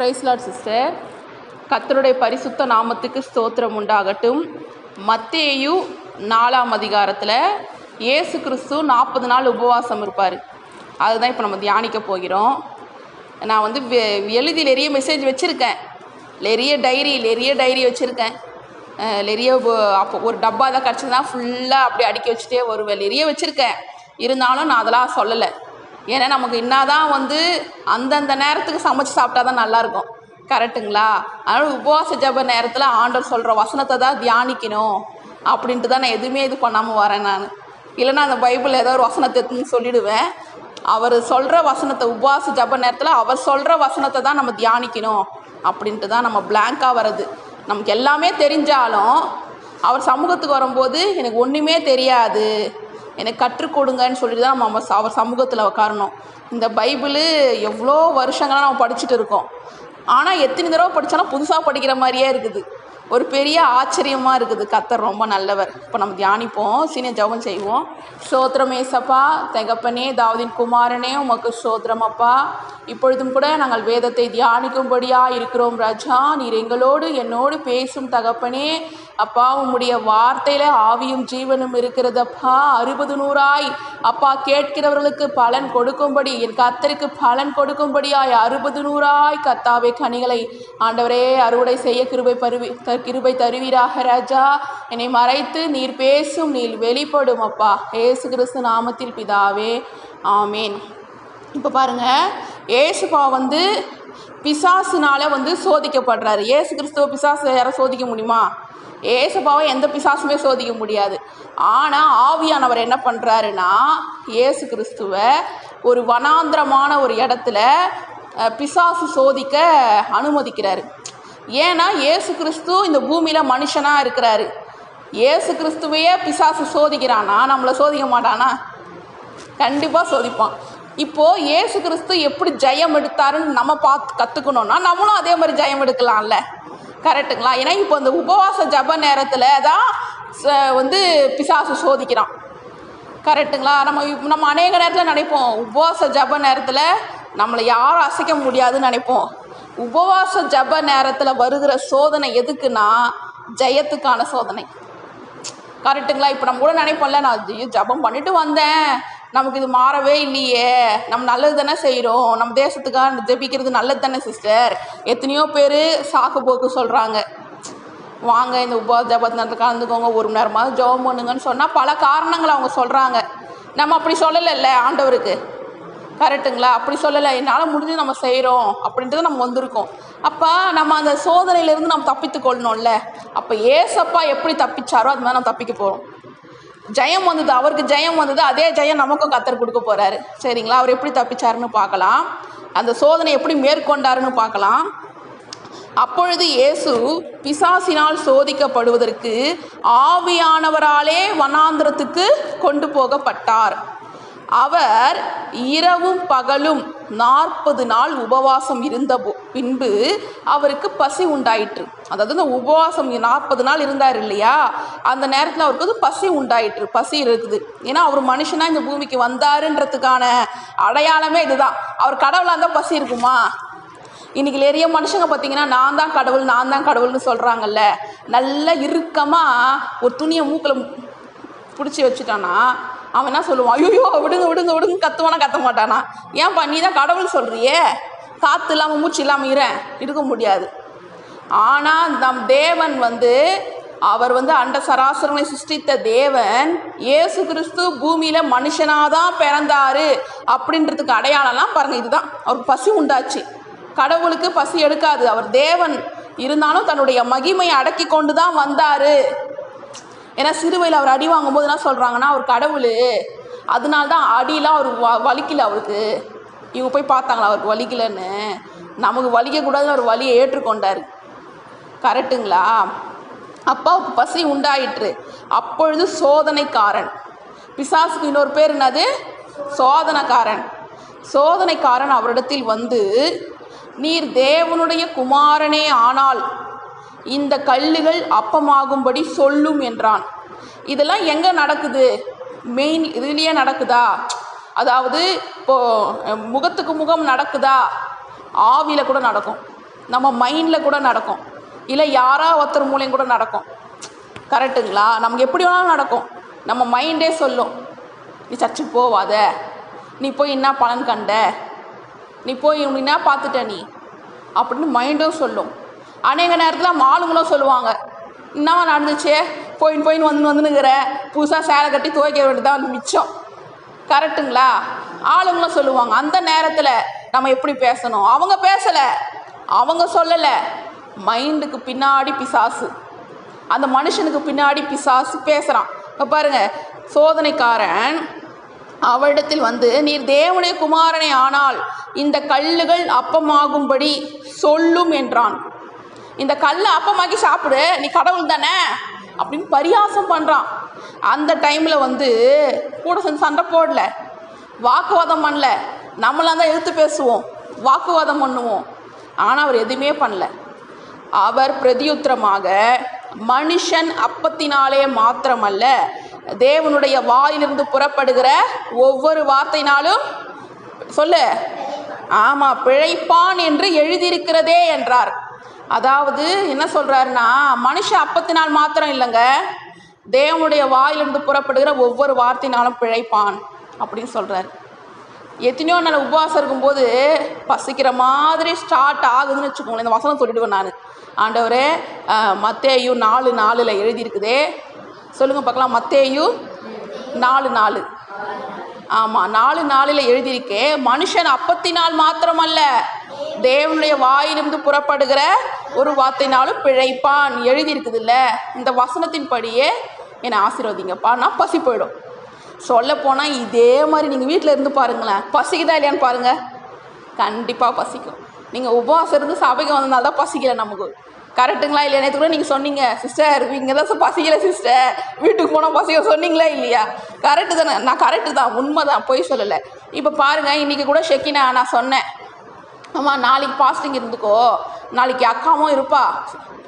Price Lord sister கத்தருடைய பரிசுத்த நாமத்துக்கு ஸ்தோத்திரம் உண்டாகட்டும். மத்தேயு நாலாம் அதிகாரத்தில் இயேசு கிறிஸ்து நாற்பது நாள் உபவாசம் இருப்பார். அதுதான் இப்போ நம்ம தியானிக்க போகிறோம். நான் வந்து வெ- எழுதி நிறைய மெசேஜ் வச்சுருக்கேன். நிறைய டைரி நிறைய டைரி வச்சுருக்கேன். நிறைய அப்போ ஒரு டப்பா தான் கிடச்சதுன்னா ஃபுல்லாக அப்படியே அடுக்கி வச்சுட்டே வருவேன். நிறைய வச்சுருக்கேன். இருந்தாலும் நான் அதெல்லாம் சொல்லலை. ஏன்னா நமக்கு என்னதான் வந்து அந்தந்த நேரத்துக்கு சமைச்சு சாப்பிட்டா தான் நல்லாயிருக்கும். கரெக்டுங்களா அதனால் உபவாச ஜப நேரத்தில் ஆண்டவர் சொல்கிற வசனத்தை தான் தியானிக்கணும். அப்படின்ட்டு தான் நான் எதுவுமே இது பண்ணாமல் வரேன் நான். இல்லைன்னா அந்த பைபிள் ஏதோ ஒரு வசனத்தை எடுத்துன்னு சொல்லிடுவேன். அவர் சொல்கிற வசனத்தை உபவாச ஜப நேரத்தில் அவர் சொல்கிற வசனத்தை தான் நம்ம தியானிக்கணும். அப்படின்ட்டு தான் நம்ம blank-ஆ வர்றது. நமக்கு எல்லாமே தெரிஞ்சாலும் அவர் சமூகத்துக்கு வரும்போது எனக்கு ஒன்றுமே தெரியாது. எனக்கு கற்றுக் கொடுங்கன்னு சொல்லிட்டு தான் நம்ம ச- அவர் சமூகத்தில் உட்காரணும் இந்த பைபிளு எவ்வளோ வருஷங்களாக நம்ம படிச்சுட்டு இருக்கோம். ஆனால் எத்தனை தடவை படித்தாலும் புதுசாக படிக்கிற மாதிரியே இருக்குது. ஒரு பெரிய ஆச்சரியமாக இருக்குது. கத்தர் ரொம்ப நல்லவர். இப்போ நம்ம தியானிப்போம் சீனிய ஜெபம் செய்வோம். ஸ்தோத்திரம் தகப்பனே தாவதின் குமாரனே உமக்கு ஸ்தோத்திரம் இப்பொழுதும் கூட நாங்கள் வேதத்தை தியானிக்கும்படியாக இருக்கிறோம் ராஜா. நீர் எங்களோடு என்னோடு பேசும் தகப்பனே. அப்பா உம்முடைய வார்த்தையில ஆவியும் ஜீவனும் இருக்கிறதப்பா. அறுபது நூறாய். அப்பா கேட்கிறவர்களுக்கு பலன் கொடுக்கும்படி என் கத்தருக்கு பலன் கொடுக்கும்படியாய் அறுபது நூறாய் கத்தாவே கனிகளை. ஆண்டவரே அறுவடை செய்ய கிருபை பருவி கிருபை தருவீராக ராஜா. என்னை மறைத்து நீர் பேசும் நீர் வெளிப்படும் அப்பா. ஏசு கிறிஸ்து நாமத்தில் பிதாவே. ஆமேன். இப்போ பாருங்க ஏசுப்பா வந்து பிசாசுனால வந்து சோதிக்கப்படுறாரு. ஏசு கிறிஸ்துவ பிசாசு யாரை சோதிக்க முடியுமா? ஏசுப்பாவை எந்த பிசாசுமே சோதிக்க முடியாது. ஆனால் ஆவியானவர் என்ன பண்ணுறாருன்னா ஏசு கிறிஸ்துவை ஒரு வனாந்திரமான ஒரு இடத்துல பிசாசு சோதிக்க அனுமதிக்கிறாரு. ஏன்னா ஏசு கிறிஸ்து இந்த பூமியில் மனுஷனாக இருக்கிறாரு. ஏசு கிறிஸ்துவையே பிசாசு சோதிக்கிறானா? நம்மளை சோதிக்க மாட்டானா? கண்டிப்பாக சோதிப்பான். இப்போது இயேசு கிறிஸ்து எப்படி ஜெயம் எடுத்தாருன்னு நம்ம பார்த்து கற்றுக்கணுன்னா நம்மளும் அதே மாதிரி ஜெயம் எடுக்கலாம்ல. கரெக்டுங்களா ஏன்னா இப்போ இந்த உபவாச ஜப நேரத்தில் தான் ச- வந்து பிசாசு சோதிக்கிறான். கரெக்டுங்களா நம்ம நம்ம அநேக நேரத்தில் நினைப்போம் உபவாச ஜப நேரத்தில் நம்மளை யாரும் அசைக்க முடியாதுன்னு நினைப்போம். உபவாச ஜப நேரத்தில் வருகிற சோதனை எதுக்குன்னா ஜெயத்துக்கான சோதனை. கரெக்டுங்களா இப்போ நம்ம கூட நினைப்போம்ல நான் ஐயோ ஜபம் பண்ணிட்டு வந்தேன். நமக்கு இது மாறவே இல்லையே. நம்ம நல்லது தானே செய்கிறோம் நம்ம தேசத்துக்காக ஜெபிக்கிறது நல்லது தானே சிஸ்டர் எத்தனையோ பேர் சாக்கு போக்கு சொல்கிறாங்க வாங்க இந்த உப ஜபத்தில் கலந்துக்கோங்க ஒரு மணி நேரமாவது ஜெபம் பண்ணுங்கன்னு சொன்னால் பல காரணங்கள் அவங்க சொல்கிறாங்க நம்ம அப்படி சொல்லலைல்ல ஆண்டவருக்கு. கரெக்டுங்களா அப்படி சொல்லலை என்னால் முடிஞ்சு நம்ம செய்கிறோம் அப்படின்றது நம்ம வந்திருக்கோம். அப்போ நம்ம அந்த சோதனையிலேருந்து நம்ம தப்பித்து கொள்ளணும்ல அப்போ ஏசப்பா எப்படி தப்பிச்சாரோ அது மாதிரி நம்ம தப்பிக்க போகிறோம் ஜெயம் வந்தது அவருக்கு ஜெயம் வந்தது அதே ஜெயம் நமக்கும் கத்தர் கொடுக்க போகிறாரு சரிங்களா? அவர் எப்படி தப்பிச்சாருன்னு பார்க்கலாம். அந்த சோதனை எப்படி மேற்கொண்டாருன்னு பார்க்கலாம். அப்பொழுது இயேசு பிசாசினால் சோதிக்கப்படுவதற்கு ஆவியானவராலே வனாந்திரத்துக்கு கொண்டு போகப்பட்டார். அவர் இரவும் பகலும் நாற்பது நாள் உபவாசம் இருந்த பின்பு அவருக்கு பசி உண்டாயிற்று. அதாவது இந்த உபவாசம் நாற்பது நாள் இருந்தார் இல்லையா? அந்த நேரத்தில் அவருக்கு வந்து பசி உண்டாயிற்று. பசி இருக்குது. ஏன்னா அவர் மனுஷனாக இந்த பூமிக்கு வந்தாருன்றதுக்கான அடையாளமே இதுதான். அவர் கடவுளாக இருந்தால் பசி இருக்குமா? இன்றைக்கி நிறைய மனுஷங்க பார்த்தீங்கன்னா நான் தான் கடவுள் நான் தான் கடவுள்னு சொல்கிறாங்கல்ல நல்ல இறுக்கமாக ஒரு துணியை மூக்கில் பிடிச்சி வச்சுட்டானா அவன் என்ன சொல்லுவான்? ஐயோ விடுங்க விடுங்க விடுங்க கத்துவானா கத்த மாட்டானா? ஏன்பா நீ தான் கடவுள் சொல்கிறியே காற்று இல்லாமல் மூச்சு இல்லாமல் இறேன் இருக்க முடியாது. ஆனால் நம் தேவன் வந்து அவர் வந்து அண்ட சராசரங்களை சிருஷ்டித்த தேவன் இயேசு கிறிஸ்து பூமியில் மனுஷனாக தான் பிறந்தாரு அப்படின்றதுக்கு அடையாளம்லாம் பாருங்கள் இதுதான். அவருக்கு பசி உண்டாச்சு. கடவுளுக்கு பசி எடுக்காது. அவர் தேவன் இருந்தாலும் தன்னுடைய மகிமையை அடக்கி கொண்டு தான் வந்தார். ஏன்னா சிறுவையில் அவர் அடி வாங்கும்போது என்ன சொல்கிறாங்கன்னா அவர் கடவுள். அதனால தான் அடியெலாம் அவர் வ வலிக்கல அவருக்கு. இவங்க போய் பார்த்தாங்களா அவருக்கு வலிக்கலன்னு? நமக்கு வலிக்கக்கூடாதுன்னு அவர் வலியை ஏற்றுக்கொண்டார். கரெக்டுங்களா அப்பாவுக்கு பசி உண்டாயிற்று. அப்பொழுது சோதனைக்காரன். பிசாசுக்கு இன்னொரு பேர் என்னது? சோதனைக்காரன். சோதனைக்காரன் அவரிடத்தில் வந்து நீர் தேவனுடைய குமாரனே ஆனால் இந்த கல்லுகள் அப்பமாகும்படி சொல்லும் என்றான். இதெல்லாம் எங்கே நடக்குது? மெயின் இதுலேயே நடக்குதா? அதாவது இப்போது முகத்துக்கு முகம் நடக்குதா? ஆவியில் கூட நடக்கும். நம்ம மைண்டில் கூட நடக்கும். இல்லை யாரா ஒருத்தர் மூலியம் கூட நடக்கும். கரெக்டுங்களா? நமக்கு எப்படி வேணாலும் நடக்கும். நம்ம மைண்டே சொல்லும். நீ சர்ச்சுக்கு போவாத. நீ போய் என்ன பலன் கண்ட? நீ போய் உனக்கு என்ன பார்த்துட்ட நீ? அப்படின்னு மைண்டும் சொல்லும். அநேக நேரத்தில் ஆளுங்களும் சொல்லுவாங்க என்னவா நடந்துச்சே? போயின்னு போயின்னு வந்து வந்துனுங்கிறேன் புதுசாக சேலை கட்டி துவைக்க வேண்டியதான் வந்து மிச்சம். கரெக்டுங்களா ஆளுங்களும் சொல்லுவாங்க அந்த நேரத்தில் நம்ம எப்படி பேசணும்? அவங்க பேசலை அவங்க சொல்லலை. மைண்டுக்கு பின்னாடி பிசாசு. அந்த மனுஷனுக்கு பின்னாடி பிசாசு பேசுகிறான் இப்போ பாருங்கள் சோதனைக்காரன் அவரிடத்தில் வந்து நீர் தேவனுடைய குமாரனை ஆனால் இந்த கல்லுகள் அப்பமாகும்படி சொல்லும் என்றான். இந்த கல்லை அப்பமாக்கி சாப்பிடு நீ கடவுள் தானே? அப்படின்னு பரியாசம் பண்ணுறான் அந்த டைமில் வந்து கூட சேர்ந்து சண்டை போடல. வாக்குவாதம் பண்ணல. நம்மளாம் தான் எடுத்து பேசுவோம். வாக்குவாதம் பண்ணுவோம். ஆனால் அவர் எதுவுமே பண்ணல. அவர் பிரதியுத்திரமாக மனுஷன் அப்பத்தினாலே மாத்திரமல்ல தேவனுடைய வாயிலிருந்து புறப்படுகிற ஒவ்வொரு வார்த்தையினாலும் சொல்லு. ஆமாம் பிழைப்பான் என்று எழுதியிருக்கிறதே என்றார். அதாவது என்ன சொல்கிறாருன்னா மனுஷன் அப்பத்தினால் மாத்திரம் இல்லைங்க. தேவனுடைய வாயிலிருந்து புறப்படுகிற ஒவ்வொரு வார்த்தையினாலும் பிழைப்பான் அப்படின்னு சொல்கிறார் எத்தனையோ நாள் உபவாசம் இருக்கும்போது பசிக்கிற மாதிரி ஸ்டார்ட் ஆகுதுன்னு வச்சுக்கோங்களேன். இந்த வசனம் சொல்லிடுவேன் நான். ஆண்டவரே மத்தேயு நாலு நாலில் எழுதியிருக்குதே. சொல்லுங்கள் பார்க்கலாம். மத்தேயு நாலு நாலு. ஆமாம் நாலு நாளில் எழுதியிருக்கே மனுஷன் அப்பத்தினால் மாத்திரமல்ல தேவனுடைய வாயிலிருந்து புறப்படுகிற ஒரு வார்த்தைனாலும் பிழைப்பான் எழுதியிருக்குதுல்ல இந்த வசனத்தின்படியே என்னை ஆசீர்வதிங்கப்பா நான் பசி போயிடும். சொல்ல போனால் இதே மாதிரி நீங்கள் வீட்டில் இருந்து பாருங்களேன். பசிக்குதா இல்லையான்னு பாருங்கள் கண்டிப்பாக பசிக்கும். நீங்கள் உபவாசம் இருந்து சபைக்கு வந்ததுனால தான் பசிக்கல நமக்கு. கரெக்டுங்களா இல்லையா? நேற்று கூட நீங்கள் சொன்னீங்க சிஸ்டர் இங்கே தான் சார் பசிக்கல சிஸ்டர். வீட்டுக்கு போனால் பசிக்க சொன்னீங்களா இல்லையா? கரெக்டு தானே. நான் கரெக்டு தான். உண்மை தான் பொய் சொல்லலை. இப்போ பாருங்கள் இன்றைக்கி கூட ஷெக்கினா நான் சொன்னேன். அம்மா நாளைக்கு ஃபாஸ்டிங் இருந்துக்கோ. நாளைக்கு அக்காவும் இருப்பா.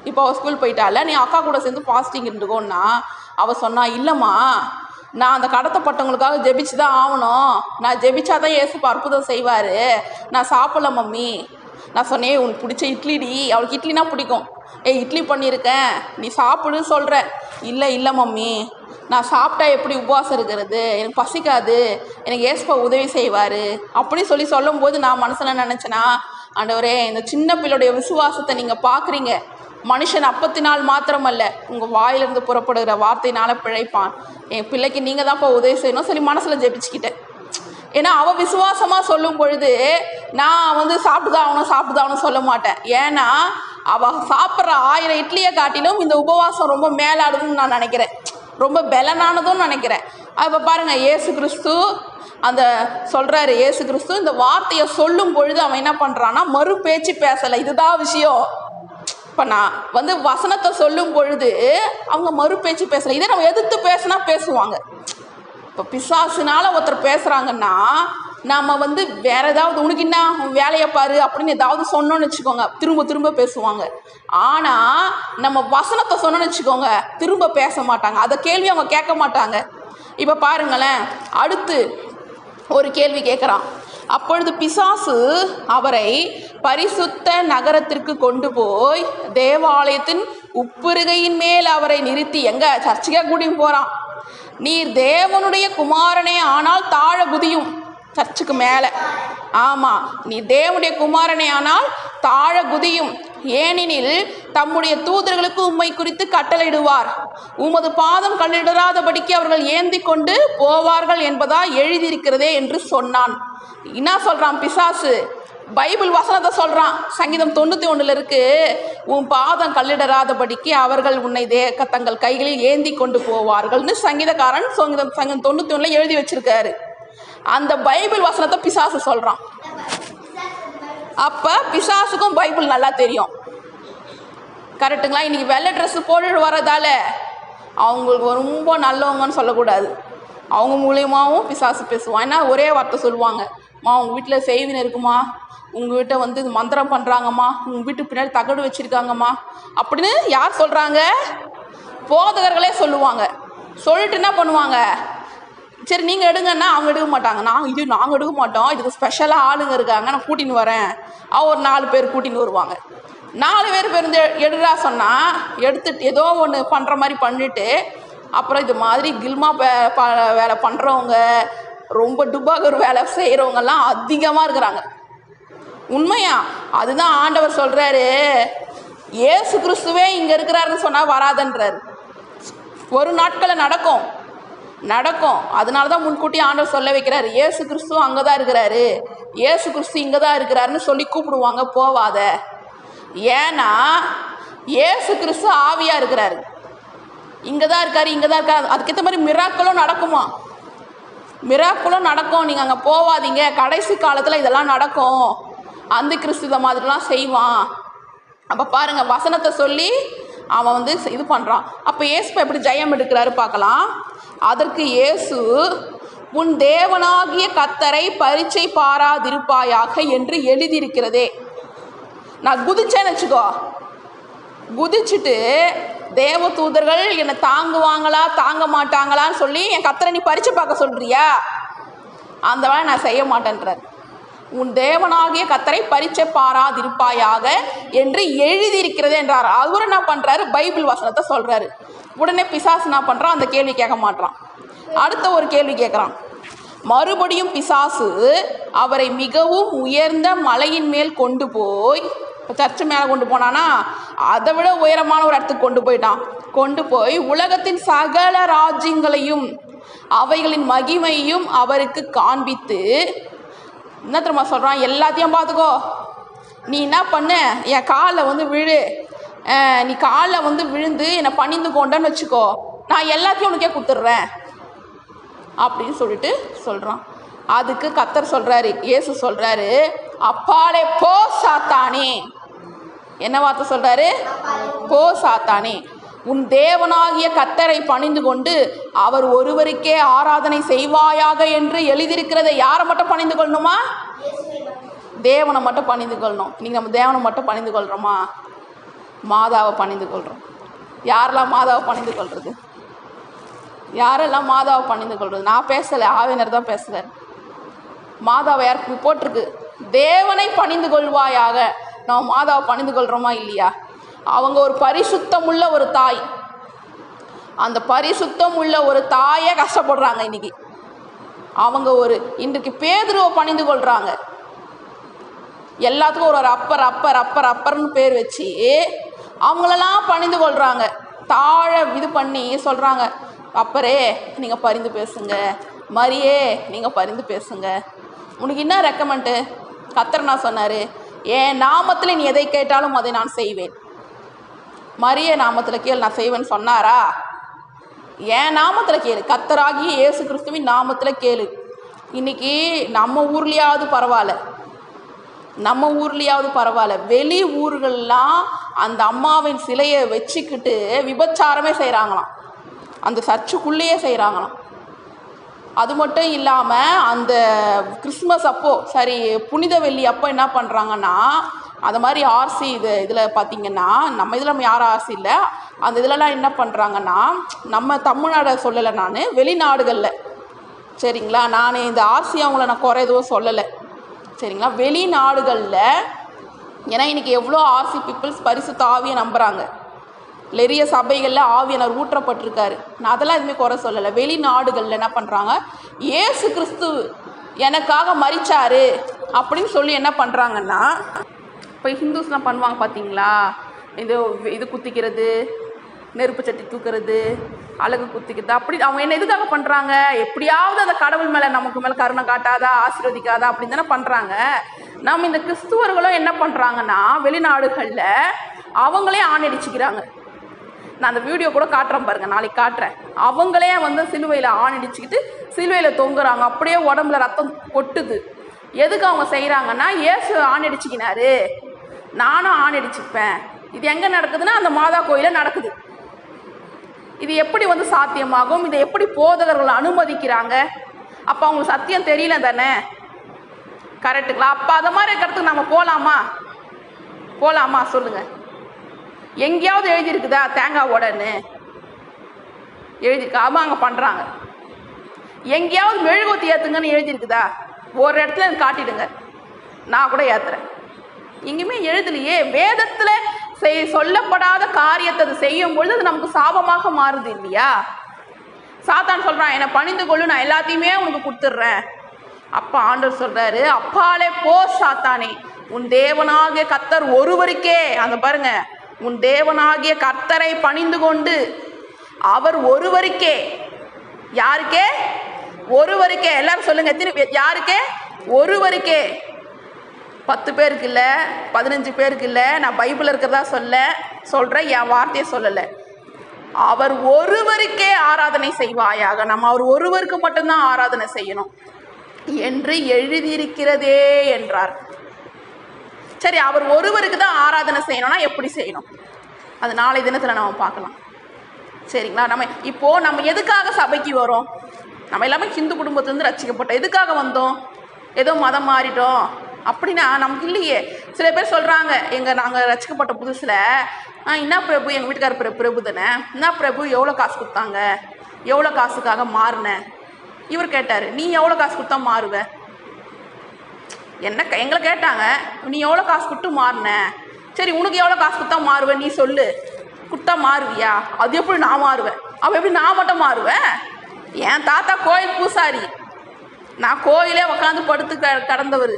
இப்போ அவள் ஸ்கூல் போயிட்டால நீ அக்கா கூட சேர்ந்து ஃபாஸ்டிங் இருந்துக்கோன்னா அவள் சொன்னா இல்லைம்மா நான் அந்த கடத்தப்பட்டவங்களுக்காக ஜெபிச்சு தான் ஆகணும் நான் ஜெபிச்சா தான் ஏசப்பா அற்புதம் செய்வார். நான் சாப்பிடல மம்மி. நான் சொன்னேன் உனக்கு பிடிச்ச இட்லிடி அவளுக்கு இட்லினா பிடிக்கும். ஏய் இட்லி பண்ணியிருக்கேன். நீ சாப்பிடுன்னு சொல்கிற இல்லை இல்லை மம்மி. நான் சாப்பிட்டா எப்படி உபவாசம் இருக்கிறது? எனக்கு பசிக்காது. எனக்கு ஏசப்பா உதவி செய்வார். அப்படின்னு சொல்லி சொல்லும்போது நான் மனசில் நினச்சேன்னா ஆண்டவரே இந்த சின்ன பிள்ளையுடைய விசுவாசத்தை நீங்கள் பார்க்குறீங்க மனுஷன் அப்பத்தினால் மாத்திரமல்ல உங்கள் வாயிலிருந்து புறப்படுகிற வார்த்தையினால் பிழைப்பான். என் பிள்ளைக்கு நீங்கள் தான்ப்பா உதவி செய்யணும் சொல்லி மனசில் ஜெபிச்சுக்கிட்டேன். ஏன்னா அவள் விசுவாசமாக சொல்லும் பொழுது நான் வந்து சாப்பிட்டுதான் ஆகணும் சாப்பிட்டுதான் சொல்ல மாட்டேன். ஏன்னா அவள் சாப்பிட்ற ஆயிரம் இட்லியை காட்டிலும் இந்த உபவாசம் ரொம்ப மேலாடுதுன்னு நான் நினைக்கிறேன். ரொம்ப பலனானதும் நினைக்கிறேன். இப்போ பாருங்கள் இயேசு கிறிஸ்து அந்த சொல்கிறாரு இயேசு கிறிஸ்து இந்த வார்த்தையை சொல்லும் பொழுது அவன் என்ன பண்ணுறான்னா மறு பேச்சு பேசலை. இதுதான் விஷயம். இப்போ நான் வந்து வசனத்தை சொல்லும் பொழுது அவங்க மறு பேச்சு பேசலை. இதே நம்ம எதிர்த்து பேசுனா பேசுவாங்க. இப்போ பிசாசுனால ஒருத்தர் பேசுகிறாங்கன்னா நாம் வந்து வேற ஏதாவது உனக்கு என்ன? வேலையை பாரு அப்படின்னு ஏதாவது சொன்னோன்னு வச்சுக்கோங்க. திரும்ப திரும்ப பேசுவாங்க. ஆனால் நம்ம வசனத்தை சொன்னோன்னு வச்சுக்கோங்க திரும்ப பேச மாட்டாங்க. அதை கேள்வி அவங்க கேட்க மாட்டாங்க. இப்போ பாருங்களேன் அடுத்து ஒரு கேள்வி கேட்குறான். அப்பொழுது பிசாசு அவரை பரிசுத்த நகரத்திற்கு கொண்டு போய் தேவாலயத்தின் உப்புருகையின் மேல் அவரை நிறுத்தி எங்க? சர்ச்சைக்காக கூட்டின்னு போகிறான் நீர் தேவனுடைய குமாரனே ஆனால் தாழ புதியும் சர்ச்சுக்கு மேலே. ஆமாம் நீ தேவனுடைய குமாரனே ஆனால் தாழ குதியும். ஏனெனில் தம்முடைய தூதர்களுக்கு உம்மை குறித்து கட்டளையிடுவார். உமது பாதம் கல்லிடராதபடிக்கு அவர்கள் ஏந்தி கொண்டு போவார்கள் என்பதா எழுதியிருக்கிறதே என்று சொன்னான். என்ன சொல்கிறான் பிசாசு? பைபிள் வசனத்தை சொல்கிறான் சங்கீதம் தொண்ணூற்றி ஒன்றில் இருக்கு உன் பாதம் கல்லிடராதபடிக்கு அவர்கள் உன்னை தே தங்கள் கைகளில் ஏந்தி கொண்டு போவார்கள்னு சங்கீதக்காரன் சங்கீதம் சங்கீதம் தொண்ணூற்றி ஒன்றில் எழுதி வச்சிருக்காரு. அந்த பைபிள் வசனத்தை பிசாசு சொல்கிறான் அப்போ பிசாசுக்கும் பைபிள் நல்லா தெரியும். கரெக்டுங்களா? இன்றைக்கி வெள்ளை ட்ரெஸ்ஸு போட்டுட்டு வரதால அவங்களுக்கு ரொம்ப நல்லவங்கன்னு சொல்லக்கூடாது. அவங்க மூலியமாகவும் பிசாசு பேசுவான். ஏன்னா ஒரே வார்த்தை சொல்லுவாங்க. மா உங்கள் வீட்டில் செய்வின் இருக்குமா? உங்கள் வீட்டை வந்து மந்திரம் பண்ணுறாங்கம்மா உங்கள் வீட்டு பின்னாடி தகடு வச்சுருக்காங்கம்மா. அப்படின்னு யார் சொல்கிறாங்க போதகர்களே சொல்லுவாங்க. சொல்லிட்டு என்ன பண்ணுவாங்க? சரி நீங்கள் எடுங்கன்னா அவங்க எடுக்க மாட்டாங்க. நாங்கள் இது நாங்கள் எடுக்க மாட்டோம். இதுக்கு ஸ்பெஷலாக ஆளுங்க இருக்காங்க. நான் கூட்டின்னு வரேன். அவ ஒரு நாலு பேர் கூட்டின்னு வருவாங்க. நாலு பேர் பேருந்து எடுறா சொன்னால் எடுத்துட்டு ஏதோ ஒன்று பண்ணுற மாதிரி பண்ணிவிட்டு அப்புறம் இது மாதிரி கில்மா ப- வேலை பண்ணுறவங்க ரொம்ப டுபாகர் வேலை செய்கிறவங்கெல்லாம் அதிகமாக இருக்கிறாங்க. உண்மையா? அதுதான் ஆண்டவர் சொல்கிறாரு ஏசு கிறிஸ்துவே இங்கே இருக்கிறாருன்னு சொன்னால் வராதன்றார். ஒரு நாட்களில் நடக்கும். நடக்கும். அதனால தான் முன்கூட்டி ஆண்டவர் சொல்ல வைக்கிறார் ஏசு கிறிஸ்து அங்கே தான் இருக்கிறாரு. ஏசு கிறிஸ்து இங்கே தான் இருக்கிறாருன்னு சொல்லி கூப்பிடுவாங்க போவாத. ஏன்னா ஏசு கிறிஸ்து ஆவியாக இருக்கிறாரு. இங்கே தான் இருக்காரு இங்கே தான் இருக்காரு. அதுக்கேற்ற மாதிரி மிராக்களும் நடக்குமா? மிராக்களும் நடக்கும். நீங்கள் அங்கே போவாதீங்க. கடைசி காலத்தில் இதெல்லாம் நடக்கும். அந்த கிறிஸ்து இதை மாதிரிலாம் செய்வான். அப்போ பாருங்கள் வசனத்தை சொல்லி அவன் வந்து இது பண்ணுறான் அப்போ இயேசு எப்படி ஜெயம் எடுக்கிறாரு பார்க்கலாம். அதற்கு இயேசு உன் தேவனாகிய கத்தரை பரீட்சை பாராதிருப்பாயாக என்று எழுதியிருக்கிறதே. நான் குதிச்சேன்னு வச்சுக்கோ. குதிச்சுட்டு தேவ தூதர்கள் என்னை தாங்குவாங்களா தாங்க மாட்டாங்களான்னு சொல்லி என் கத்தரை நீ பறிச்சு பார்க்க சொல்றியா? அந்த வேலை நான் செய்ய மாட்டேன்றார். உன் தேவனாகிய கத்தரை பறிச்சை பாராதிருப்பாயாக என்று எழுதியிருக்கிறது என்றார். அவர் என்ன பண்ணுறாரு பைபிள் வசனத்தை சொல்கிறாரு உடனே பிசாசு என்ன பண்ணுறான் அந்த கேள்வி கேட்க மாட்றான். அடுத்த ஒரு கேள்வி கேட்குறான். மறுபடியும் பிசாசு அவரை மிகவும் உயர்ந்த மலையின் மேல் கொண்டு போய் இப்போ சர்ச்சு மேலே கொண்டு போனானா? அதை விட உயரமான ஒரு இடத்துக்கு கொண்டு போயிட்டான். கொண்டு போய் உலகத்தின் சகல ராஜ்யங்களையும் அவைகளின் மகிமையும் அவருக்கு காண்பித்து என்ன திரும்ப சொல்கிறான் எல்லாத்தையும் பார்த்துக்கோ. நீ என்ன பண்ண? என் காலில் வந்து விழு. நீ காலில் வந்து விழுந்து என்னை பணிந்து கொண்டேன்னு வச்சுக்கோ. நான் எல்லாத்தையும் உனக்கே கொடுத்துட்றேன். அப்படின்னு சொல்லிட்டு சொல்கிறான் அதுக்கு கத்தர் சொல்கிறாரு இயேசு சொல்கிறாரு அப்பாலே போ சாத்தானே. என்ன வார்த்தை சொல்கிறாரு போ சாத்தானே. உன் தேவனாகிய கத்தரை பணிந்து கொண்டு அவர் ஒருவருக்கே ஆராதனை செய்வாயாக என்று எழுதியிருக்கிறதை யாரை மட்டும் பணிந்து கொள்ளணுமா தேவனை மட்டும் பணிந்து கொள்ளணும். நீங்கள் நம்ம தேவனை மட்டும் பணிந்து கொள்கிறோமா மாதாவை பணிந்து கொள்கிறோம் யாரெல்லாம் மாதாவை பணிந்து கொள்கிறது யாரெல்லாம் மாதாவை பணிந்து கொள்வது நான் பேசலை ஆவினர் தான் பேசுகிறார் மாதாவை யாருக்கு போட்டிருக்கு? தேவனை பணிந்து கொள்வாயாக. நம்ம மாதாவை பணிந்து கொள்கிறோமா இல்லையா? அவங்க ஒரு பரிசுத்தம் உள்ள ஒரு தாய். அந்த பரிசுத்தம் உள்ள ஒரு தாயை கஷ்டப்படுறாங்க இன்னைக்கு. அவங்க ஒரு இன்றைக்கு பேதுருவை பணிந்து கொள்கிறாங்க எல்லாத்துக்கும் ஒரு ஒரு அப்பர் அப்பர் அப்பர் அப்பர்னு பேர் வச்சு அவங்களெல்லாம் பணிந்து கொள்கிறாங்க தாழ இது பண்ணி சொல்கிறாங்க அப்பரே நீங்கள் பரிந்து பேசுங்க. மரியே நீங்கள் பரிந்து பேசுங்க. உனக்கு என்ன ரெக்கமெண்ட்டு கத்தர் நான் சொன்னார் என் நாமத்தில் நீ எதை கேட்டாலும் அதை நான் செய்வேன். மரிய நாமத்தில் கேள் நான் செய்வேன்னு சொன்னாரா? என் நாமத்தில் கேளு? கத்தராகிய இயேசு கிறிஸ்துவின் நாமத்தில் கேளு. இன்னைக்கு நம்ம ஊர்லேயாவது பரவாயில்ல. நம்ம ஊர்லேயாவது பரவாயில்ல. வெளி ஊர்கள்லாம் அந்த அம்மாவின் சிலையை வச்சுக்கிட்டு விபச்சாரமே செய்கிறாங்களாம் அந்த சர்ச்சுக்குள்ளேயே செய்கிறாங்களாம் அது மட்டும் இல்லாமல் அந்த கிறிஸ்மஸ் அப்போ சரி புனித வெள்ளி அப்போ என்ன பண்ணுறாங்கன்னா அது மாதிரி ஆர்சி இது இதில் பார்த்தீங்கன்னா நம்ம இதில் நம்ம யாரும் ஆர்சி இல்லை. அந்த இதிலலாம் என்ன பண்ணுறாங்கன்னா நம்ம தமிழ்நாடை சொல்லலை நான் வெளிநாடுகளில். சரிங்களா? நான் இந்த ஆர்சி அவங்கள நான் குறை எதுவும் சொல்லலை. சரிங்களா? வெளிநாடுகளில் ஏன்னா இன்றைக்கி எவ்வளோ ஆர்சி பீப்புள்ஸ் பரிசு தாவியை நம்புகிறாங்க நிறைய சபைகளில் ஆவியனர் ஊற்றப்பட்டிருக்காரு. நான் அதெல்லாம் எதுவுமே குறை சொல்லலை. வெளிநாடுகளில் என்ன பண்ணுறாங்க ஏசு கிறிஸ்து எனக்காக மறிச்சாரு அப்படின்னு சொல்லி என்ன பண்ணுறாங்கன்னா இப்போ ஹிந்துஸ்லாம் பண்ணுவாங்க பார்த்தீங்களா? இது இது குத்திக்கிறது நெருப்பு சட்டி தூக்குறது அழகு குத்திக்கிறது அப்படி அவங்க என்ன எதுக்காக பண்ணுறாங்க எப்படியாவது அந்த கடவுள் மேலே நமக்கு மேலே கருணை காட்டாதா ஆசீர்வதிக்காதா அப்படின்னு தானே பண்ணுறாங்க நம்ம இந்த கிறிஸ்துவர்களும் என்ன பண்ணுறாங்கன்னா வெளிநாடுகளில் அவங்களே ஆணடிச்சுக்கிறாங்க. நான் அந்த வீடியோ கூட காட்டுறேன் பாருங்க நாளைக்கு காட்டுறேன். அவங்களே வந்து சிலுவையில் ஆணடிச்சுக்கிட்டு சிலுவையில் தொங்குறாங்க. அப்படியே உடம்புல ரத்தம் கொட்டுது. எதுக்கு அவங்க செய்கிறாங்கன்னா ஏசு ஆணடிச்சுக்கினாரு. நானும் ஆணடிச்சுப்பேன் இது எங்கே நடக்குதுன்னா அந்த மாதா கோயிலில் நடக்குது. இது எப்படி வந்து சாத்தியமாகும்? இதை எப்படி போதகர்கள் அனுமதிக்கிறாங்க? அப்போ அவங்களுக்கு சத்தியம் தெரியல தானே? கரெக்டுங்களா அப்போ அதை மாதிரி இருக்கிறதுக்கு நம்ம போகலாமா போகலாமா சொல்லுங்கள் எங்கேயாவது எழுதியிருக்குதா தேங்காய் உடன்னு? எழுதியிருக்கா ஆமாம் அங்கே பண்ணுறாங்க எங்கேயாவது மெழுகுத்தி ஏற்றுங்கன்னு எழுதியிருக்குதா? ஒரு இடத்துல காட்டிடுங்க. நான் கூட ஏற்றுறேன் எங்கேயுமே எழுதலையே. வேதத்தில் செய் சொல்லப்படாத காரியத்தை அது செய்யும் பொழுது அது நமக்கு சாபமாக மாறுது இல்லையா? சாத்தான் சொல்கிறான் என்னை பணிந்து கொள்ளு நான் எல்லாத்தையுமே உனக்கு கொடுத்துட்றேன். அப்பா ஆண்டவர் சொல்கிறாரு அப்பாலே போ சாத்தானே. உன் தேவனாகிய கத்தர் ஒருவருக்கே. அங்க பாருங்க உன் தேவனாகிய கர்த்தரை பணிந்து கொண்டு அவர் ஒருவருக்கே. யாருக்கே? ஒருவருக்கே. எல்லாரும் சொல்லுங்க எத்தனை யாருக்கே? ஒருவருக்கே. பத்து பேருக்கு இல்லை பதினஞ்சு பேருக்கு இல்லை நான் பைபிள் இருக்கிறதா சொல்ல சொல்கிறேன் என் வார்த்தையை சொல்லலை. அவர் ஒருவருக்கே ஆராதனை செய்வாயாக. நம்ம அவர் ஒருவருக்கு மட்டும்தான் ஆராதனை செய்யணும். என்று எழுதியிருக்கிறதே என்றார். சரி அவர் ஒருவருக்கு தான் ஆராதனை செய்யணும்னா எப்படி செய்யணும்? அது நாளை தினத்தில் நம்ம பார்க்கலாம். சரிங்களா? நம்ம இப்போது நம்ம எதுக்காக சபைக்கு வரோம்? நம்ம எல்லாமே ஹிந்து குடும்பத்துலேருந்து ரசிக்கப்பட்டோம். எதுக்காக வந்தோம்? ஏதோ மதம் மாறிட்டோம். அப்படின்னா நமக்கு இல்லையே. சில பேர் சொல்கிறாங்க எங்கள் நாங்கள் ரசிக்கப்பட்ட புதுசில் ஆ என்ன பிரபு? எங்கள் வீட்டுக்கார பிரபு பிரபு தானே? என்ன பிரபு? எவ்வளோ காசு கொடுத்தாங்க? எவ்வளோ காசுக்காக மாறினேன் இவர் கேட்டார் நீ எவ்வளோ காசு கொடுத்தா மாறுவ? என்ன க- எங்களை கேட்டாங்க நீ எவ்வளோ காசு கொடுத்து மாறின? சரி உனக்கு எவ்வளோ காசு கொடுத்தா மாறுவ? நீ சொல்லு. கொடுத்தா மாறுவியா? அது எப்படி நான் மாறுவேன் அவள் எப்படி நான் மட்டும் மாறுவேன் என் தாத்தா கோயில் பூசாரி. நான் கோயிலே உக்காந்து படுத்து க கடந்தவர்.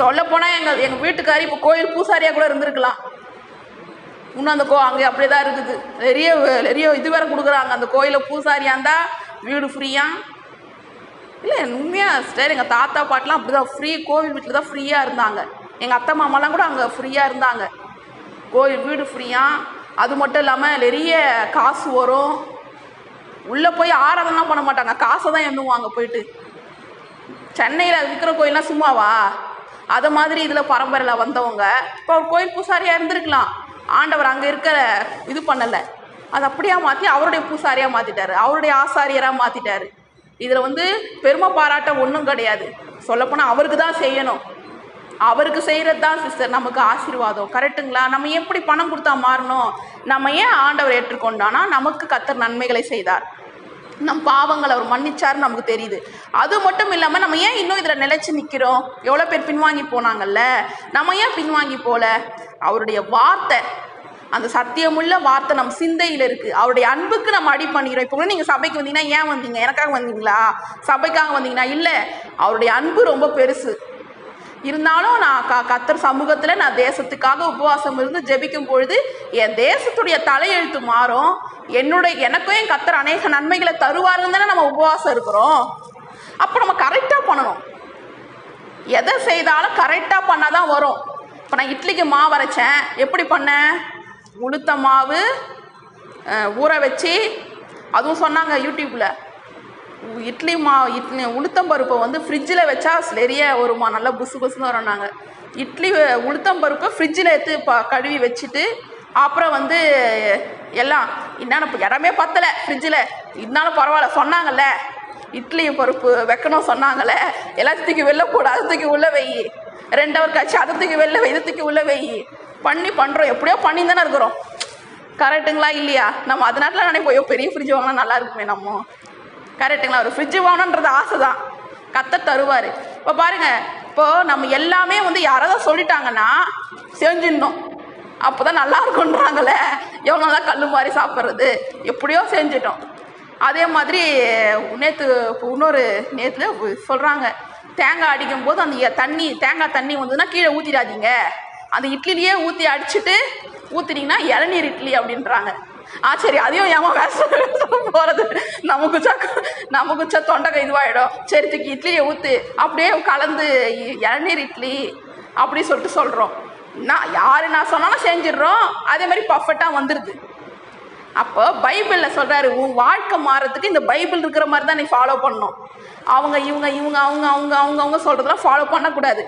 சொல்லப்போனால் எங்கள் எங்கள் வீட்டுக்காரி இப்போ கோயில் பூசாரியாக கூட இருந்திருக்கலாம். இன்னும் அந்த கோ அங்கே அப்படியே தான் இருக்குது. நிறைய நிறைய இது வேறு கொடுக்குறாங்க. அந்த கோயிலில் பூசாரியாக இருந்தால் வீடு ஃப்ரீயாக இல்லை உண்மையாக சிஸ்டர் எங்கள் தாத்தா பாட்டெலாம் அப்படி தான் ஃப்ரீ கோவில் வீட்டில் தான் ஃப்ரீயாக இருந்தாங்க. எங்கள் அத்தை மாமாலாம் கூட அங்கே ஃப்ரீயாக இருந்தாங்க. கோயில் வீடு ஃப்ரீயாக அது மட்டும் இல்லாமல் நிறைய காசு வரும். உள்ளே போய் ஆராதனைலாம் பண்ண மாட்டாங்க. காசை தான் எண்ணுவாங்க போயிட்டு. சென்னையில் விற்கிற கோயிலாம் சும்மாவா? அதை மாதிரி இதில் பரம்பரையில் வந்தவங்க இப்போ ஒரு கோயில் பூசாரியாக இருந்திருக்கலாம். ஆண்டவர் அங்கே இருக்கிற இது பண்ணலை. அது அப்படியே மாற்றி அவருடைய பூசாரியாக மாற்றிட்டாரு அவருடைய ஆசாரியராக மாற்றிட்டாரு இதில் வந்து பெருமை பாராட்ட ஒன்றும் கிடையாது. சொல்லப்போனால் அவருக்கு தான் செய்யணும். அவருக்கு செய்கிறது தான் சிஸ்டர் நமக்கு ஆசீர்வாதம். கரெக்ட்டுங்களா? நம்ம எப்படி பணம் கொடுத்தா மாறணும்? நம்ம ஏன் ஆண்டவர் ஏற்றுக்கொண்டானா நமக்கு கத்தர் நன்மைகளை செய்தார். நம் பாவங்களை அவர் மன்னிச்சாருன்னு நமக்கு தெரியுது. அது மட்டும் இல்லாமல் நம்ம ஏன் இன்னும் இதில் நிலைச்சி நிற்கிறோம் எவ்வளோ பேர் பின்வாங்கி போனாங்கல்ல? நம்ம ஏன் பின்வாங்கி போல? அவருடைய வார்த்தை அந்த சத்தியமுள்ள வார்த்தை நம்ம சிந்தையில் இருக்குது அவருடைய அன்புக்கு நம்ம அடி பண்ணிக்கிறோம். இப்போ கூட நீங்கள் சபைக்கு வந்தீங்கன்னா ஏன் வந்தீங்க? எனக்காக வந்தீங்களா? சபைக்காக வந்தீங்கன்னா இல்லை. அவருடைய அன்பு ரொம்ப பெருசு. இருந்தாலும் நான் க கத்தர் சமூகத்தில் நான் தேசத்துக்காக உபவாசம் இருந்து ஜெபிக்கும் பொழுது என் தேசத்துடைய தலையெழுத்து மாறும். என்னுடைய எனக்கும் என் கத்தர் அநேக நன்மைகளை தருவாருன்னு தானே நம்ம உபவாசம் இருக்கிறோம். அப்போ நம்ம கரெக்டாக பண்ணணும். எதை செய்தாலும் கரெக்டாக பண்ணால் தான் வரும். இப்போ நான் இட்லிக்கு மாவு அரைச்சேன். எப்படி பண்ணேன் உளுத்த மாவு ஊற வச்சு அதுவும் சொன்னாங்க யூடியூப்பில் இட்லி மா இட்லி உளுத்தம்பருப்பை வந்து ஃப்ரிட்ஜில் வச்சா நிறைய வருமா நல்லா புசு புசுன்னு வரும்னாங்க இட்லி உளுத்தம்பருப்பை ஃப்ரிட்ஜில் எடுத்து ப கழுவி வச்சுட்டு அப்புறம் வந்து எல்லாம் என்னென்ன இடமே பத்தலை ஃப்ரிட்ஜில் இருந்தாலும் பரவாயில்ல சொன்னாங்கல்ல. இட்லி பருப்பு வைக்கணும் சொன்னாங்கல்ல. எல்லாத்துக்கு வெளில போடு அதை தூக்கி உள்ளே வை. ரெண்டு ஹவர் கழிச்சு அதை தூக்கி வெளில வை இதை தூக்கி உள்ளே வை. பண்ணி பண்ணுறோம் எப்படியோ பண்ணி தானே இருக்கிறோம். கரெக்டுங்களா இல்லையா? நம்ம அதனால நினைப்போம் பெரிய ஃப்ரிட்ஜ் வாங்கினா நல்லா இருக்குமே நம்ம. கரெக்டுங்களா ஒரு ஃப்ரிட்ஜ் வாங்கணுன்றது ஆசை தான் கத்த தருவார். இப்போ பாருங்க இப்போது நம்ம எல்லாமே வந்து யாராவது சொல்லிட்டாங்கன்னா செஞ்சிடணும். அப்போ தான் நல்லா இருக்குன்றாங்களே எவ்வளோ நல்லா கல் மாதிரி சாப்பிட்றது. எப்படியோ செஞ்சிட்டோம். அதே மாதிரி நேற்று இப்போ இன்னொரு நேற்று சொல்கிறாங்க தேங்காய் அடிக்கும் போது அந்த தண்ணி தேங்காய் தண்ணி வந்ததுன்னா கீழே ஊற்றிடாதீங்க அந்த இட்லிலேயே ஊற்றி அடிச்சுட்டு ஊற்றினீங்கன்னா இளநீர் இட்லி அப்படின்றாங்க. ஆ சரி அதையும் ஏமா வேஸ்ட் போகிறது நமக்கு சக்க நமக்கு ச தொண்டை இதுவாகிடும் சரி தூக்கி இட்லியை ஊற்று அப்படியே கலந்து இளநீர் இட்லி அப்படி சொல்லிட்டு சொல்கிறோம் நான் யார் நான் சொன்னாலும் செஞ்சிடுறோம். அதே மாதிரி பர்ஃபெக்டாக வந்துடுது அப்போ பைபிளில் சொல்கிறாரு உன் வாழ்க்கை மாறத்துக்கு இந்த பைபிள் இருக்கிற மாதிரி தான் நீ ஃபாலோ பண்ணணும். அவங்க இவங்க இவங்க அவங்க அவங்க அவங்க அவங்க சொல்கிறதெல்லாம் ஃபாலோ பண்ணக்கூடாது.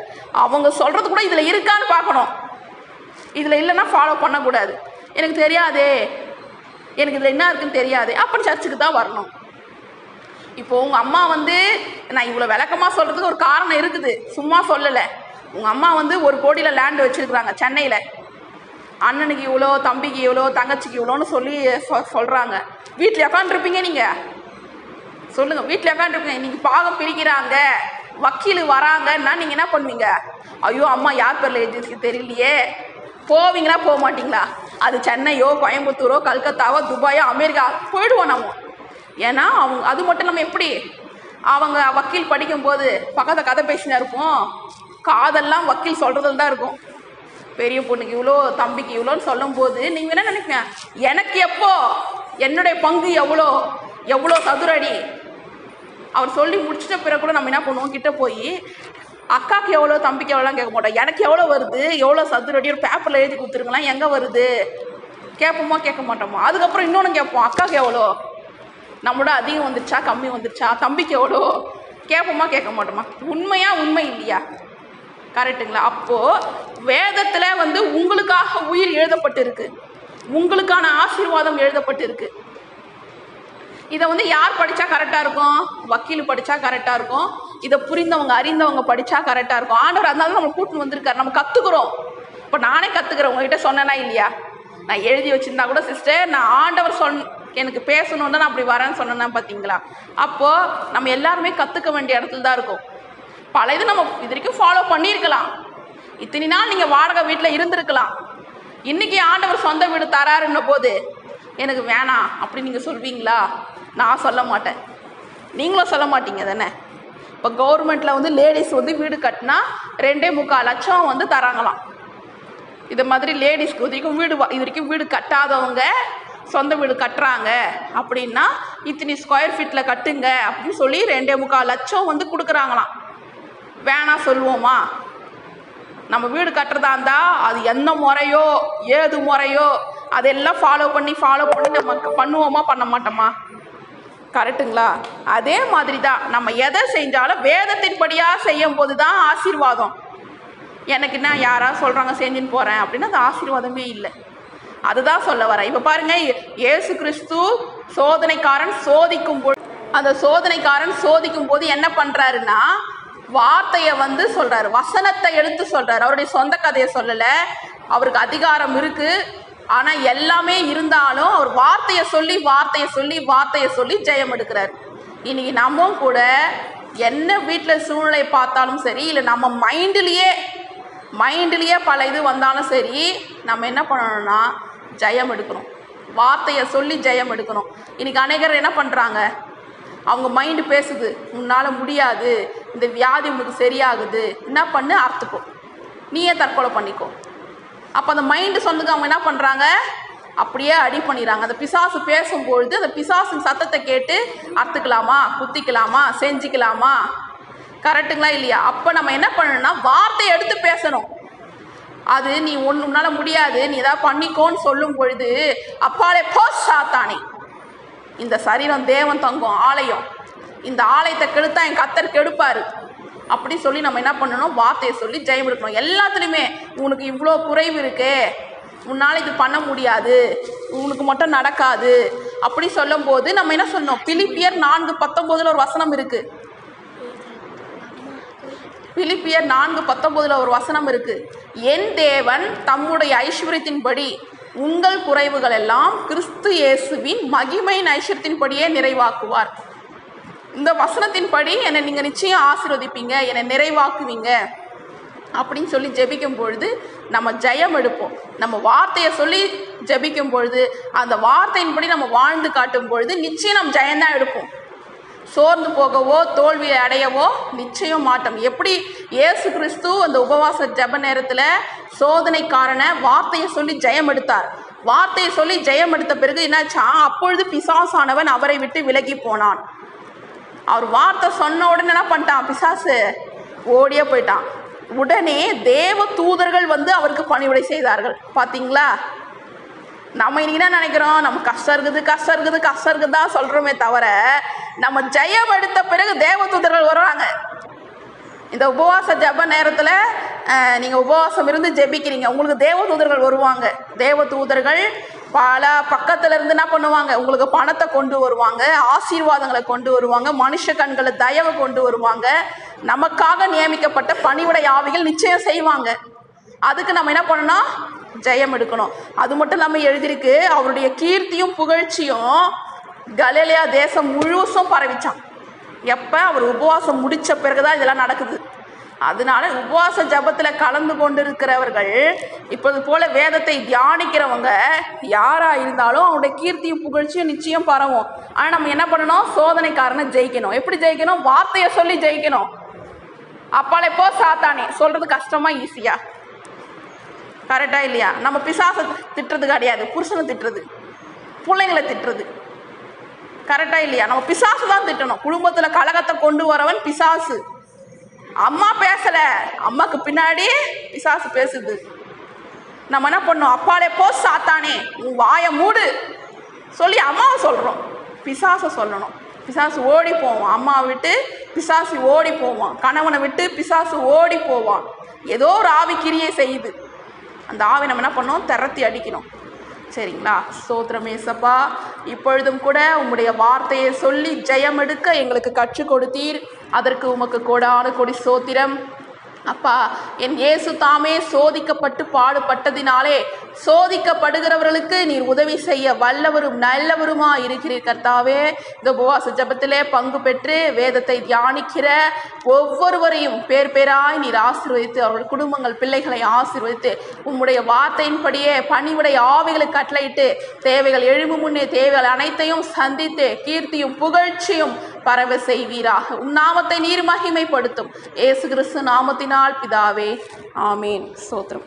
அவங்க சொல்கிறது கூட இதில் இருக்கான்னு பார்க்கணும். இதில் இல்லைன்னா ஃபாலோ பண்ணக்கூடாது. எனக்கு தெரியாதே. எனக்கு இதில் என்ன இருக்குன்னு தெரியாது. அப்போ சர்ச்சுக்கு தான் வரணும். இப்போ உங்கள் அம்மா வந்து நான் இவ்வளோ விளக்கமாக சொல்கிறதுக்கு ஒரு காரணம் இருக்குது. சும்மா சொல்லலை. உங்கள் அம்மா வந்து ஒரு கோடியில் லேண்ட் வச்சுருக்குறாங்க சென்னையில். அண்ணனுக்கு இவ்வளோ தம்பிக்கு இவ்வளோ தங்கச்சிக்கு இவ்வளோன்னு சொல்லி சொ சொல்கிறாங்க வீட்டில் இருப்பீங்க நீங்கள் சொல்லுங்கள் வீட்டில் உட்காந்துருப்பீங்க இன்னைக்கு பாகம் பிரிக்கிறாங்க. வக்கீல் வராங்கன்னா நீங்கள் என்ன பண்ணுவீங்க? ஐயோ அம்மா யார் பேரில் எழுதிருக்கு தெரியலையே. போவீங்களா போக மாட்டீங்களா? அது சென்னையோ கோயம்புத்தூரோ கல்கத்தாவோ துபாயோ அமெரிக்கா போயிடுவோம் நம்ம. ஏன்னா அவங்க அது மட்டும் இல்லாமல் எப்படி? அவங்க வக்கீல் படிக்கும்போது பக்கத்தில் கதை பேசினா இருப்போம். காதெல்லாம் வக்கீல் சொல்கிறதுல தான் இருக்கும். பெரிய பொண்ணுக்கு இவ்வளோ தம்பிக்கு இவ்வளோன்னு சொல்லும்போது நீங்கள் என்ன நினைப்பீங்க எனக்கு எப்போ? என்னுடைய பங்கு எவ்வளோ? எவ்வளோ சதுரடி? அவர் சொல்லி முடிச்சிட்ட பிறகு கூட நம்ம என்ன பண்ணுவோம்? கிட்டே போய் அக்காக்கு எவ்வளோ தம்பிக்கு எவ்வளோலாம் கேட்க மாட்டோம். எனக்கு எவ்வளோ வருது? எவ்வளோ சதுரடி? ஒரு பேப்பரில் எழுதி கொடுத்துருங்களேன். எங்கே வருது? கேட்போமா? கேட்க மாட்டோமா? அதுக்கப்புறம் இன்னொன்று கேட்போம். அக்காவுக்கு எவ்வளோ? நம்மளோட அதிகம் வந்துருச்சா? கம்மி வந்துருச்சா? தம்பிக்கு எவ்வளோ? கேட்போமா கேட்க மாட்டோமா உண்மையா உண்மை இல்லையா? கரெக்டுங்களா அப்போது வேதத்தில் வந்து உங்களுக்காக உயிர் எழுதப்பட்டிருக்கு. உங்களுக்கான ஆசீர்வாதம் எழுதப்பட்டிருக்கு. இதை வந்து யார் படித்தா கரெக்டாக இருக்கும்? வக்கீல் படித்தா கரெக்டாக இருக்கும். இதை புரிந்தவங்க அறிந்தவங்க படித்தா கரெக்டாக இருக்கும். ஆண்டவர் அதனால தான் நம்ம கூட்டின்னு வந்திருக்காரு. நம்ம கற்றுக்குறோம் இப்போ நானே கற்றுக்குறேன் உங்ககிட்ட சொன்னேனா இல்லையா? நான் எழுதி வச்சிருந்தா கூட சிஸ்டர் நான் ஆண்டவர் சொன் எனக்கு பேசணுன்னு நான் அப்படி வரேன்னு சொன்னேன்னா பார்த்தீங்களா அப்போது நம்ம எல்லாருமே கற்றுக்க வேண்டிய இடத்துல தான் இருக்கும். பல இது நம்ம இது வரைக்கும் ஃபாலோ பண்ணியிருக்கலாம். இத்தனை நாள் நீங்கள் வாடகை வீட்டில் இருந்திருக்கலாம். இன்றைக்கி ஆண்டவர் சொந்த வீடு தராருன்ன போது எனக்கு வேணாம் அப்படி நீங்கள் சொல்வீங்களா? நான் சொல்ல மாட்டேன். நீங்களும் சொல்ல மாட்டீங்க தானே? இப்போ கவர்மெண்ட்டில் வந்து லேடிஸ் வந்து வீடு கட்டினா ரெண்டே முக்கால் லட்சம் வந்து தராங்களாம். இது மாதிரி லேடிஸ்க்கு இது வரைக்கும் வீடு வா- இது வரைக்கும் வீடு கட்டாதவங்க சொந்த வீடு கட்டுறாங்க. அப்படின்னா இத்தனை ஸ்கொயர் ஃபீட்டில் கட்டுங்க அப்படின்னு சொல்லி ரெண்டே முக்கால் லட்சம் வந்து கொடுக்குறாங்களாம். வேணாம் சொல்லுவோமா? நம்ம வீடு கட்டுறதா இருந்தால் அது என்ன முறையோ ஏது முறையோ அதெல்லாம் ஃபாலோ பண்ணி ஃபாலோ பண்ணி நம்ம பண்ணுவோமா பண்ண மாட்டோமா? கரெக்டுங்களா அதே மாதிரி தான் நம்ம எதை செஞ்சாலும் வேதத்தின்படியாக செய்யும் போது தான் ஆசீர்வாதம். எனக்கு என்ன யாராவது சொல்கிறாங்க செஞ்சுன்னு போகிறேன் அப்படின்னா அது ஆசீர்வாதமே இல்லை. அதுதான் சொல்ல வரேன். இப்போ பாருங்க ஏசு இயேசு கிறிஸ்து சோதனைக்காரன் சோதிக்கும் போது அந்த சோதனைக்காரன் சோதிக்கும் போது என்ன பண்ணுறாருன்னா வார்த்தையை வந்து சொல்றாரு. வசனத்தை எடுத்து சொல்றாரு. அவருடைய சொந்த கதையை சொல்லல. அவருக்கு அதிகாரம் இருக்கு. ஆனால் எல்லாமே இருந்தாலும் அவர் வார்த்தையை சொல்லி வார்த்தையை சொல்லி வார்த்தையை சொல்லி ஜெயம் எடுக்கிறார். இன்னைக்கு நம்மவும் கூட என்ன வீட்டில் சூழ்நிலை பார்த்தாலும் சரி இல்லை நம்ம மைண்டிலேயே மைண்ட்லேயே பல இது வந்தாலும் சரி நம்ம என்ன பண்ணணும்னா ஜெயம் எடுக்கணும். வார்த்தையை சொல்லி ஜெயம் எடுக்கணும். இன்னைக்கு அநேகர் என்ன பண்ணுறாங்க அவங்க மைண்டு பேசுது. உன்னால் முடியாது. இந்த வியாதி உனக்கு சரியாகுது. என்ன பண்ணு? அறுத்துக்கோ. நீயே தற்கொலை பண்ணிக்கோ. அப்போ அந்த மைண்டு சொன்னதுக்கு அவங்க என்ன பண்ணுறாங்க அப்படியே அடி பண்ணிடுறாங்க. அந்த பிசாசு பேசும்பொழுது அந்த பிசாசின் சத்தத்தை கேட்டு அறுத்துக்கலாமா? குத்திக்கலாமா? செஞ்சுக்கலாமா? கரெக்டுங்களா இல்லையா? அப்போ நம்ம என்ன பண்ணணும்னா வார்த்தையை எடுத்து பேசணும். அது நீ ஒன்று உன்னால் முடியாது. நீ ஏதாவது பண்ணிக்கோன்னு சொல்லும் பொழுது அப்பாலே போ சாத்தானே. இந்த சரீரம் தேவன் தங்கும் ஆலயம். இந்த ஆலயத்தை கெடுத்தா என் கத்தர் கெடுப்பார். அப்படி சொல்லி நம்ம என்ன பண்ணணும்? வார்த்தையை சொல்லி ஜெயம் எடுக்கணும். எல்லாத்துலேயுமே உனக்கு இவ்வளோ குறைவு இருக்கே. உன்னால் இது பண்ண முடியாது. உனக்கு மட்டும் நடக்காது. அப்படி சொல்லும்போது நம்ம என்ன சொல்லணும்? பிலிப்பியர் நான்கு பத்தொம்போதில் ஒரு வசனம் இருக்குது பிலிப்பியர் நான்கு பத்தொன்பதுல ஒரு வசனம் இருக்கு. என் தேவன் தம்முடைய ஐஸ்வர்யத்தின்படி உங்கள் குறைவுகள் எல்லாம் கிறிஸ்து இயேசுவின் மகிமையின் ஐஸ்வர்யத்தின்படியே நிறைவாக்குவார். இந்த வசனத்தின்படி என்னை நீங்கள் நிச்சயம் ஆசிர்வதிப்பீங்க என்னை நிறைவாக்குவீங்க அப்படின்னு சொல்லி ஜெபிக்கும் பொழுது நம்ம ஜெயம் எடுப்போம். நம்ம வார்த்தையை சொல்லி ஜெபிக்கும் பொழுது அந்த வார்த்தையின்படி நம்ம வாழ்ந்து காட்டும் பொழுது நிச்சயம் நம்ம ஜெயம்தான் எடுப்போம். சோர்ந்து போகவோ தோல்வி அடையவோ நிச்சயம் மாட்டோம். எப்படி இயேசு கிறிஸ்து அந்த உபவாச ஜெப நேரத்தில் சோதனைக்காரனை வார்த்தையை சொல்லி ஜெயம் எடுத்தார். வார்த்தையை சொல்லி ஜெயம் எடுத்த பிறகு என்னாச்சா? அப்பொழுது பிசாசானவன் அவரை விட்டு விலகி போனான். அவர் வார்த்தை சொன்ன உடனே என்ன பண்ணிட்டான்? பிசாசு ஓடியே போயிட்டான். உடனே தேவ தூதர்கள் வந்து அவருக்கு பணிவிடை செய்தார்கள். பார்த்தீங்களா நம்ம இன்னைக்கு என்ன நினைக்கிறோம்? நம்ம கஷ்டம் இருக்குது கஷ்டம் இருக்குது கஷ்டம் இருக்குது தான் சொல்கிறோமே தவிர நம்ம ஜெயம் எடுத்த பிறகு தேவதூதர்கள் வர்றாங்க இந்த உபவாச ஜெப நேரத்தில் நீங்கள் உபவாசம் இருந்து ஜெபிக்கிறீங்க. உங்களுக்கு தேவதூதர்கள் வருவாங்க. தேவதூதர்கள் பல பக்கத்துல இருந்து என்ன பண்ணுவாங்க? உங்களுக்கு பணத்தை கொண்டு வருவாங்க ஆசீர்வாதங்களை கொண்டு வருவாங்க மனுஷ கண்களை தயவை கொண்டு வருவாங்க. நமக்காக நியமிக்கப்பட்ட பணிவுடை ஆவிகள் நிச்சயம் செய்வாங்க. அதுக்கு நம்ம என்ன பண்ணணும்? ஜெயம் எடுக்கணும். அது மட்டும் இல்லாமல் எழுதியிருக்கு அவருடைய கீர்த்தியும் புகழ்ச்சியும் கலேலியா தேசம் முழுசும் பரவிச்சான். எப்போ? அவர் உபவாசம் முடித்த பிறகு தான் இதெல்லாம் நடக்குது. அதனால உபவாச ஜபத்தில் கலந்து கொண்டிருக்கிறவர்கள் இப்போது போல வேதத்தை தியானிக்கிறவங்க யாராக இருந்தாலும் அவனுடைய கீர்த்தியும் புகழ்ச்சியும் நிச்சயம் பரவும். ஆனால் நம்ம என்ன பண்ணணும்? சோதனைக்காரனை ஜெயிக்கணும். எப்படி ஜெயிக்கணும்? வார்த்தையை சொல்லி ஜெயிக்கணும். அப்பாலே போ சாத்தானே. சொல்கிறது கஷ்டமாக ஈஸியாக கரெக்டாக இல்லையா? நம்ம பிசாசை திட்டுறது கிடையாது. புருஷனை திட்டுறது. பிள்ளைங்களை திட்டுறது. கரெக்டாக இல்லையா? நம்ம பிசாசு தான் திட்டணும். குடும்பத்தில் கழகத்தை கொண்டு வரவன் பிசாசு. அம்மா பேசலை. அம்மாக்கு பின்னாடி பிசாசு பேசுது. நம்ம என்ன பண்ணோம் அப்பாலே போ சாத்தானே. உன் வாயை மூடு. சொல்லி அம்மாவை சொல்கிறோம் பிசாசை சொல்லணும். பிசாசு ஓடி போவான். அம்மாவை விட்டு பிசாசு ஓடி போவான். கணவனை விட்டு பிசாசு ஓடி போவான். ஏதோ ஒரு ஆவி கிரியை செய்யுது. அந்த ஆவி நம்ம என்ன பண்ணோம்? திரத்தி அடிக்கணும். சரிங்களா? ஸ்தோத்திரம் ஏசப்பா. இப்பொழுதும் கூட உம்முடைய வார்த்தையை சொல்லி ஜெயம் எடுக்க எங்களுக்கு கற்றுக் கொடுத்தீர். அதற்கு உமக்கு கோடான கொடி சோத்திரம் அப்பா என் இயேசு தாமே சோதிக்கப்பட்டு பாடுபட்டதினாலே சோதிக்கப்படுகிறவர்களுக்கு நீர் உதவி செய்ய வல்லவரும் நல்லவருமா இருக்கிறீர் கர்த்தாவே. இந்த உபவாச ஜபத்திலே பங்கு பெற்று வேதத்தை தியானிக்கிற ஒவ்வொருவரையும் பேர் பேராய் நீர் ஆசீர்வதித்து அவர்கள் குடும்பங்கள் பிள்ளைகளை ஆசீர்வதித்து உம்முடைய வார்த்தையின்படியே பணிவுடைய ஆவிகளை கட்டளையிட்டு தேவைகள் எழும்பு முன்னே தேவைகள் அனைத்தையும் சந்தித்து கீர்த்தியும் புகழ்ச்சியும் பரவ செய்வீராக. உம் நாமத்தை நீர் மகிமைப்படுத்தும். ஏசு கிறிஸ்து நாமத்தினால் பிதாவே. ஆமேன். சோத்திரம்.